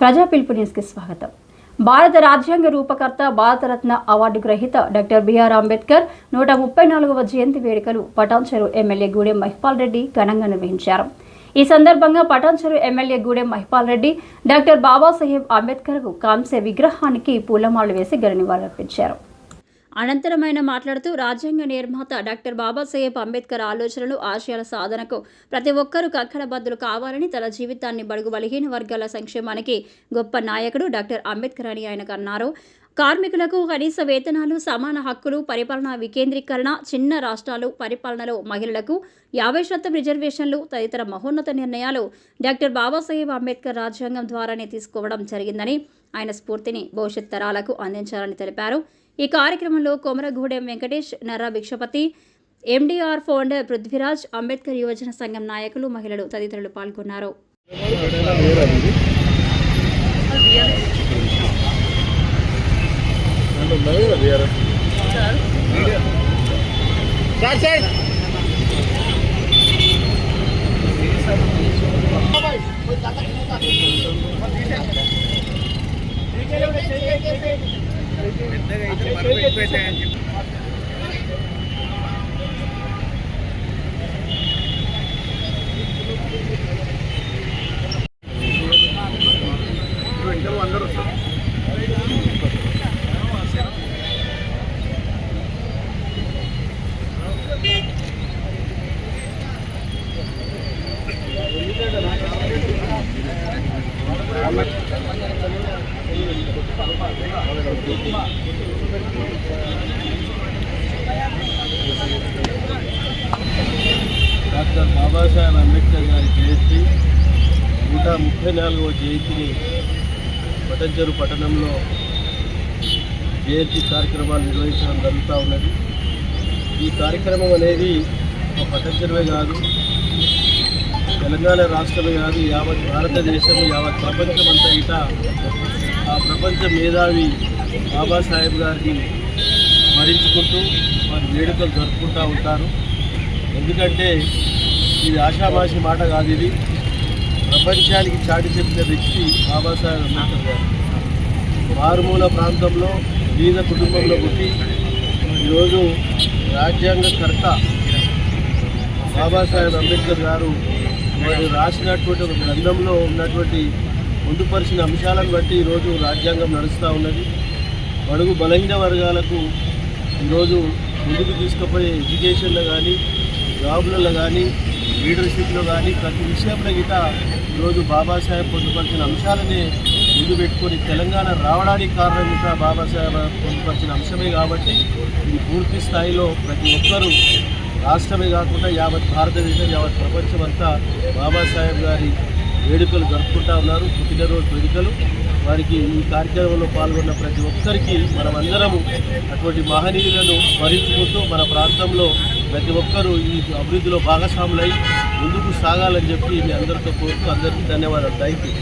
ప్రజా పిలుపు న్యూస్కి స్వాగతం. భారత రాజ్యాంగ రూపకర్త భారతరత్న అవార్డు గ్రహీత డాక్టర్ బిఆర్ అంబేద్కర్ నూట ముప్పై నాలుగవ జయంతి వేడుకలు పటాన్చెరు ఎమ్మెల్యే గూడెం మహిపాల్ రెడ్డి ఘనంగా నిర్వహించారు. ఈ సందర్భంగా పటాన్చెరు ఎమ్మెల్యే గూడెం మహిపాల్ రెడ్డి డాక్టర్ బాబాసాహెబ్ అంబేద్కర్కు కాంస్య విగ్రహానికి పూలమాలలు వేసి ఘన నివాళులర్పించారు. అనంతరం ఆయన మాట్లాడుతూ రాజ్యాంగ నిర్మాత డాక్టర్ బాబాసాహెబ్ అంబేద్కర్ ఆలోచనలు ఆశయాల సాధనకు ప్రతి ఒక్కరూ కక్కడబద్దులు కావాలని తన జీవితాన్ని బడుగు బలహీన వర్గాల సంక్షేమానికి గొప్ప నాయకుడు డాక్టర్ అంబేద్కర్ అని ఆయనకు అన్నారు. కార్మికులకు కనీస వేతనాలు సమాన హక్కులు పరిపాలనా వికేంద్రీకరణ చిన్న రాష్ట్రాలు పరిపాలనలో మహిళలకు యాభై శాతం రిజర్వేషన్లు తదితర మహోన్నత నిర్ణయాలు డాక్టర్ బాబాసాహెబ్ అంబేద్కర్ రాజ్యాంగం ద్వారానే తీసుకోవడం జరిగిందని ఆయన స్ఫూర్తిని భవిష్యత్ తరాలకు అందించాలని తెలిపారు. ఈ కార్యక్రమంలో కొమరగూడెం వెంకటేష్ నర్రా భిక్షపతి ఎండీఆర్ ఫౌండర్ పృథ్వీరాజ్ అంబేద్కర్ యువజన సంఘం నాయకులు మహిళలు తదితరులు పాల్గొన్నారు. అయితే డాక్టర్ బాబాసాహెబ్ అంబేద్కర్ గారి జయంతి నూట ముప్పై నాలుగవ జయంతిని పటంచెరు పట్టణంలో జయంతి కార్యక్రమాలు నిర్వహించడం జరుగుతూ ఉన్నది. ఈ కార్యక్రమం అనేది ఒక పటంచెరువే కాదు తెలంగాణ రాష్ట్రమే కాదు యావత్ భారతదేశం యావత్ ప్రపంచం అంతా ఇట ఆ ప్రపంచ మేధావి బాబాసాహెబ్ గారిని స్మరించుకుంటూ వారి వేడుకలు జరుపుకుంటూ ఉంటారు. ఎందుకంటే ఇది ఆషామాషి మాట కాదు ఇది. ప్రపంచానికి చాటి చెప్పిన వ్యక్తి బాబాసాహెబ్ అంబేద్కర్ గారు. మారుమూల ప్రాంతంలో బీద కుటుంబంలో పుట్టి ఈరోజు రాజ్యాంగకర్త బాబాసాహెబ్ అంబేద్కర్ గారు వారు రాసినటువంటి ఒక గ్రంథంలో ఉన్నటువంటి పొందుపరిచిన అంశాలను బట్టి ఈరోజు రాజ్యాంగం నడుస్తూ ఉన్నది. బడుగు బలహీన వర్గాలకు ఈరోజు ముందుకు తీసుకుపోయే ఎడ్యుకేషన్లో కానీ జాబులలో కానీ లీడర్షిప్లో కానీ ప్రతి విషయంలో గిట ఈరోజు బాబాసాహెబ్ పొందుపరిచిన అంశాలనే ముందు పెట్టుకొని తెలంగాణ రావడానికి కారణం గిట బాబాసాహెబ్ పొందుపరిచిన అంశమే కాబట్టి ఇది పూర్తి స్థాయిలో ప్రతి ఒక్కరూ రాష్ట్రమే కాకుండా యావత్ భారతదేశం యావత్ ప్రపంచం అంతా బాబాసాహెబ్ గారి వేడుకలు జరుపుకుంటా ఉన్నారు. పుట్టినరోజు వేడుకలు. వారికి ఈ కార్యక్రమంలో పాల్గొన్న ప్రతి ఒక్కరికి మనమందరము అటువంటి మహనీయులను స్మరించుకుంటూ మన ప్రాంతంలో ప్రతి ఒక్కరూ ఈ అభివృద్ధిలో భాగస్వాములై ముందుకు సాగాలని చెప్పి మీ అందరితో కోరుతూ అందరికీ ధన్యవాదాలు. Thank you